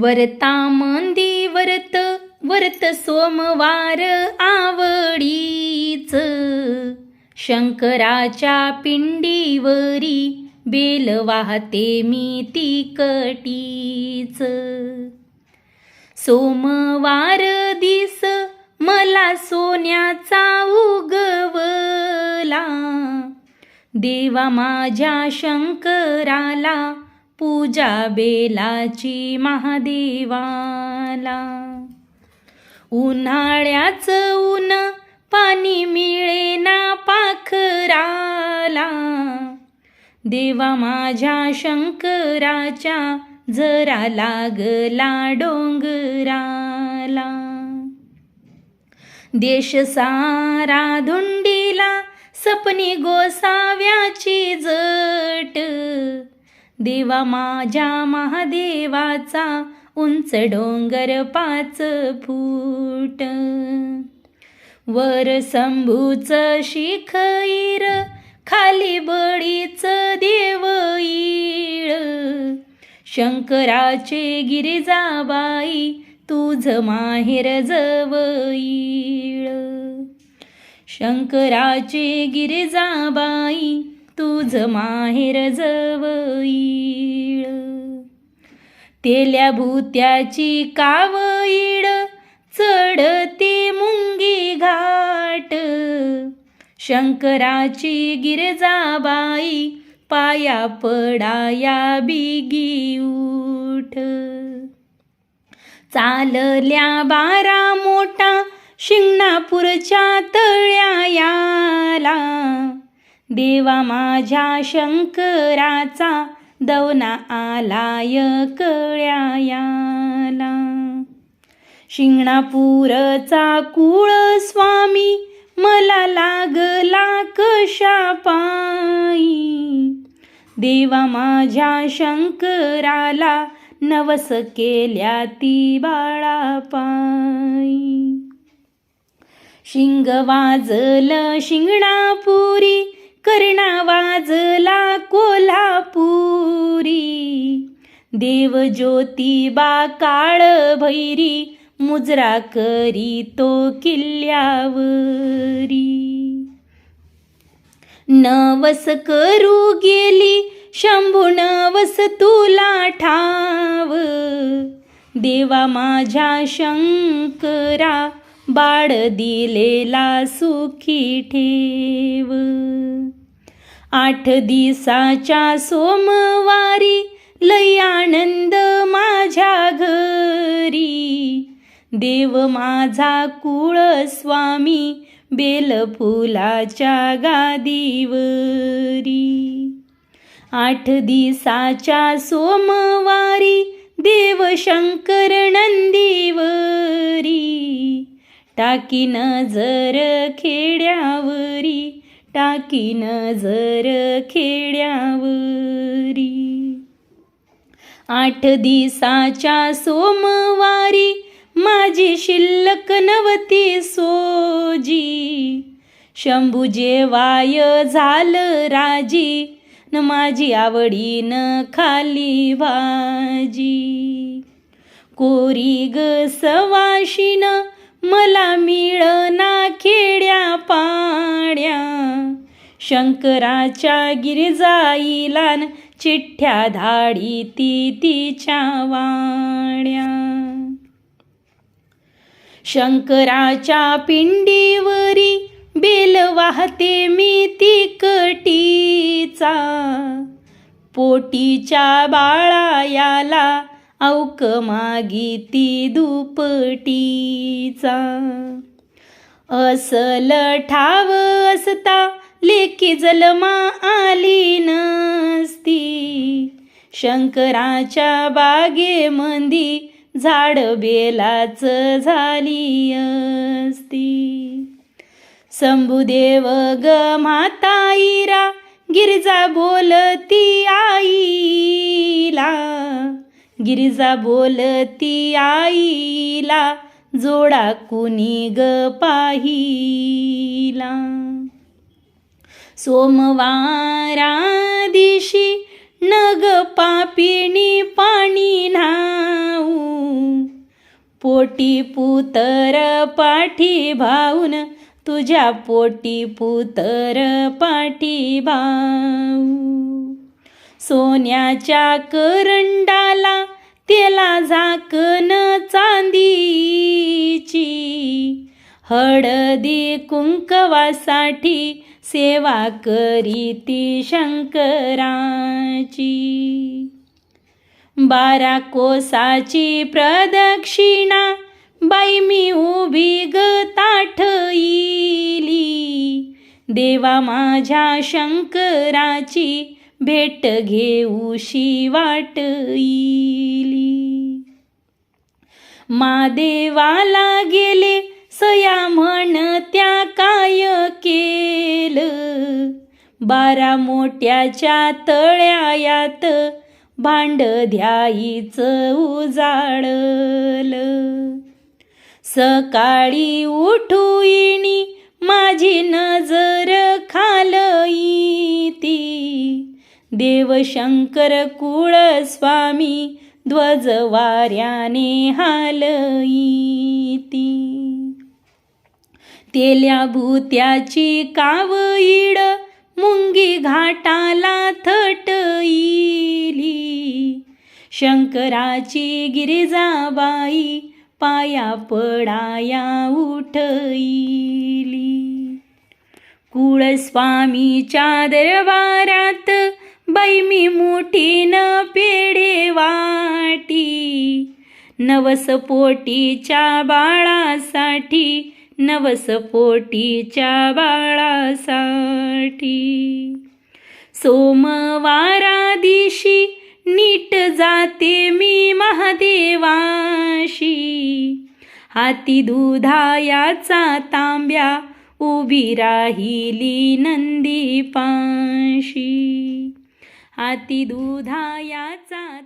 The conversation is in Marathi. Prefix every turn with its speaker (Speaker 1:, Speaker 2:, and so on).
Speaker 1: वरता मंदी वरत वरत सोमवार आवडीच. शंकराच्या पिंडीवरी बेल वाहते मी तिकटीच. सोमवार दिस मला सोन्याचा उगवला. देवा माझ्या शंकराला पूजा बेलाची महादेवाला. उन्हाळ्याच ऊन पाणी मिळेना पाखराला. देवा माझ्या शंकराच्या जरा लागला डोंगराला. देश सारा धुंडीला सपनी गोसाव्याची जट. देवा माझ्या महादेवाचा उंच डोंगर पाच फूट. वर शंभूच शिखईर खाली बळीच देवईळ शंकराचे गिरिजाबाई तुझ माहेर जवईळ शंकराचे गिरिजाबाई तुझ माहेर जवईळ तेल्या भूत्याची कावईड चढती मुंगी घाट. शंकराची गिरजाबाई पाया पडाया बिगी उठ चालल्या बारा मोठा शिंगणापूरच्या तळ्या याला देवा माझ्या शंकराचा दवना आलाय कळ्यायाला. शिंगणापूरचा कुळ स्वामी मला लागला कशा पायी. देवा माझ्या शंकराला नवस केल्या ती बाळा पायी. शिंग वाजल शिंगणापुरी कर्णा वाजला कोल्हापुरी. देव ज्योतिबा काळ भैरी मुजरा करी तो किल्ल्यावरी. नवस करू गेली शंभू नवस तुला ठाव. देवा माझ्या शंकरा बाळ दिलेला सुखी ठेव. आठ दिसाच्या सोमवारी लय आनंद माझ्या घरी. देव माझा कुळ स्वामी बेलफुलाच्या गादीवरी. आठ दिसाच्या सोमवारी देव शंकर नंदीवरी. टाकी नजर खेड्यावरी टाकी नजर खेड्यावरी. आठ दिसाच्या सोमवारी माझी शिल्लक नवती सोजी. शंभू जेवाय झालं राजी न माझी आवडीन खाली भाजी. कोरी ग सवाशीन शंकराच्या गिरजाईला चिठ्ठ्या धाडी ती तिच्या वाड्या शंकराच्या पिंडीवरी बेल वाहते मी तिकटीचा. पोटीच्या बाळा याला मागी ती दुपटीचा. असल ठाव असता लेकी जलमा आली नसती. शंकराच्या बागेमंदी झाड बेलाच झाली असती. शंभुदेव ग माताईरा गिरिजा बोलती आईला. गिरिजा बोलती आईला जोडा कुणी ग पाहिला. सोमवारा दिशी नग पापिणी पाणी न्हाऊ. पोटी पुतर पाठी भाऊन तुझ्या पोटी पुतर पाठी भाऊ. सोन्याच्या करंडाला त्याला झाकण चांदीची. हळदी कुंकवासाठी सेवा करीती शंकराची. बारा कोसाची प्रदक्षिणा बाई मी उभी ग ताठईली. देवा माझ्या शंकराची भेट घेऊशी वाटईली. मादेवाला गेले सया म्हण त्या काय बारा मोठ्याच्या तळ्यायात भांड द्यायचं उजाळलं. सकाळी उठूइनी माझी नजर खालईती. देवशंकर कुळ स्वामी ध्वज वाऱ्याने हालईती. तेल्या भूत्याची कावईड मुंगी घाटाला थटईली शंकराची गिरिजाबाई पाया पडाया उठईली कुळस्वामीच्या दरबारात बैमी मी मुठीन पेढे वाटी. नवसपोटीच्या बाळासाठी नवसपोटीच्या बाळासाठी. सोमवारा दिवशी नीट जाते मी महादेवाशी. हाती दुधायाचा तांब्या उभी राहिली नंदी पाशी हाती दुधायाचा